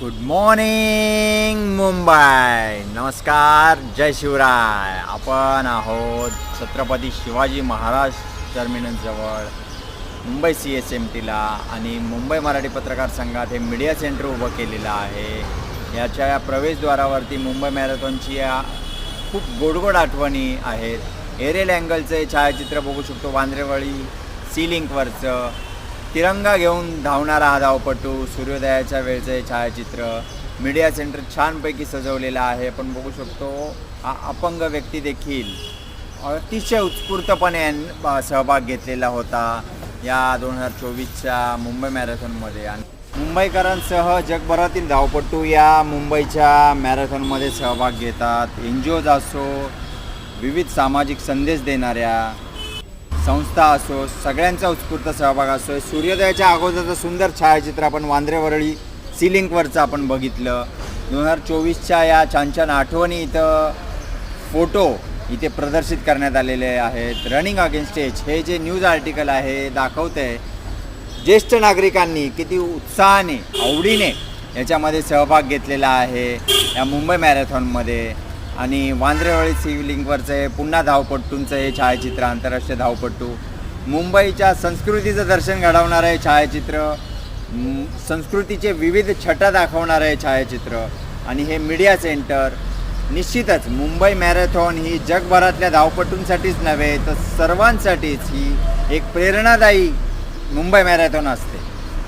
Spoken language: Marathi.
गुड मॉर्निंग मुंबई नमस्कार जय शिवराय. आपण आहोत छत्रपती शिवाजी महाराज टर्मिनसजवळ मुंबई सी एस एम टीला आणि मुंबई मराठी पत्रकार संघात हे मीडिया सेंटर उभं केलेलं आहे. याच्या या प्रवेशद्वारावरती मुंबई मॅरेथॉनची या खूप गोडगोड आठवणी आहेत. एरेल अँगलचे छायाचित्र बघू शकतो. वांद्रेवळी सी लिंकवरचं तिरंगा घेऊन धावणारा हा धावपटू सूर्योदयाच्या वेळचं हे छायाचित्र. मीडिया सेंटर छानपैकी सजवलेलं आहे आपण बघू शकतो हा अपंग व्यक्ती देखील अतिशय उत्स्फूर्तपणे सहभाग घेतलेला होता या दोन हजार चोवीसच्या मुंबई मॅरेथॉनमध्ये. आणि मुंबईकरांसह जगभरातील धावपटू या मुंबईच्या मॅरेथॉनमध्ये सहभाग घेतात. एन जी ओज असो विविध सामाजिक संदेश देणाऱ्या संस्था असो सगळ्यांचा उत्स्फूर्त सहभाग असो सूर्योदयाच्या अगोदरचं सुंदर छायाचित्र आपण वांद्रेवरळी सिलिंकवरचं आपण बघितलं. दोन हजार चोवीसच्या या छान छान आठवणी इथं फोटो इथे प्रदर्शित करण्यात आलेले आहेत. रनिंग अगेन्स्ट एज हे जे न्यूज आर्टिकल आहे दाखवतं आहे ज्येष्ठ नागरिकांनी किती उत्साहाने आवडीने याच्यामध्ये सहभाग घेतलेला आहे या मुंबई मॅरेथॉनमध्ये आणि वांद्रेवाडी सी आहे पुन्हा धावपट्टूंचं हे छायाचित्र आंतरराष्ट्रीय धावपट्टू मुंबईच्या संस्कृतीचं दर्शन घडवणारं हे छायाचित्र संस्कृतीचे विविध छटा दाखवणारं हे छायाचित्र आणि हे मीडिया सेंटर. निश्चितच मुंबई मॅरेथॉन ही जगभरातल्या धावपटूंसाठीच नव्हे तर सर्वांसाठीच ही एक प्रेरणादायी मुंबई मॅरेथॉन असते.